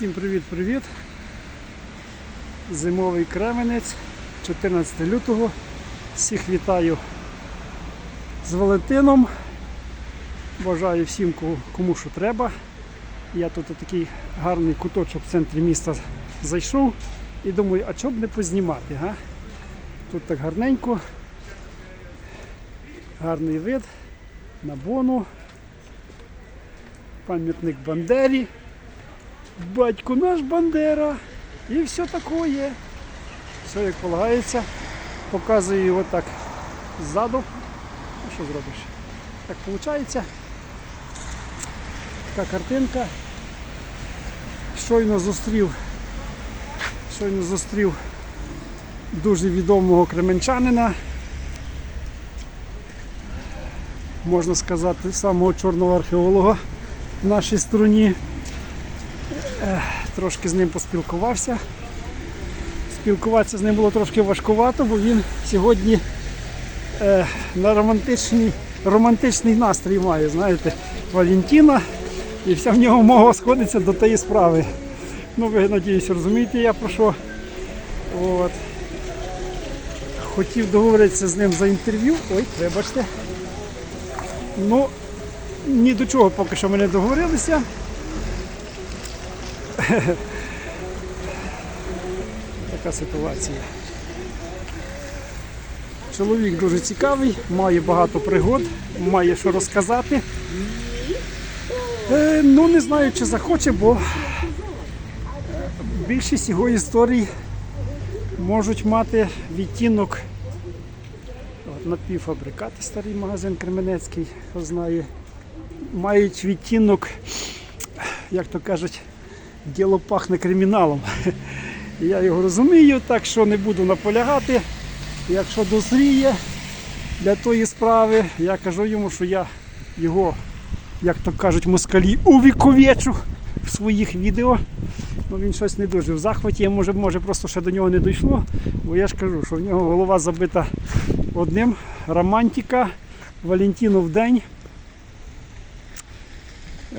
Всім привіт-привіт. Зимовий кременець, 14 лютого. Всіх вітаю з Валентином. Бажаю всім, кому- що треба. Я тут у такий гарний куточок в центрі міста зайшов і думаю, а чого б не познімати, га? Тут так гарненько, гарний вид на бону, пам'ятник Бандері, батько наш Бандера і все таке. Все як полагається. Показую його так ззаду. Ну що зробиш? Так виходить. Така картинка. Щойно зустрів, щойно зустрів дуже відомого кременчанина. Можна сказати, самого чорного археолога в нашій стороні. Трошки з ним поспілкувався. Спілкуватися з ним було трошки важкувато, бо він сьогодні на романтичний, романтичний настрій має, знаєте, Валентина. І вся в нього мова сходиться до тієї справи. Ну, ви, надіюсь, розумієте, я про що. От. Хотів договоритися з ним за інтерв'ю. Ой, вибачте. Ну, ні до чого поки що ми не договорилися. Така ситуація. Чоловік дуже цікавий, має багато пригод, має що розказати. Е, ну, не знаю, чи захоче, бо більшість його історій можуть мати відтінок. Напівфабрикати, старий магазин Кременецький, хто знає, мають відтінок, як то кажуть, діло пахне криміналом. Я його розумію, так що не буду наполягати. Якщо дозріє для тої справи, я кажу йому, що я його, як то кажуть, москалі увіковечу в своїх відео. Ну, він щось не дуже в захваті, може, може просто ще до нього не дійшло, бо я ж кажу, що в нього голова забита одним. Романтика, Валентинов день.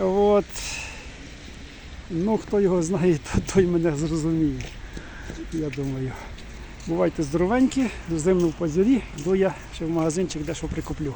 От. Ну, хто його знає, той мене зрозуміє. Я думаю. Бувайте здоровенькі, зимно в позорі, йду я ще в магазинчик дещо прикуплю.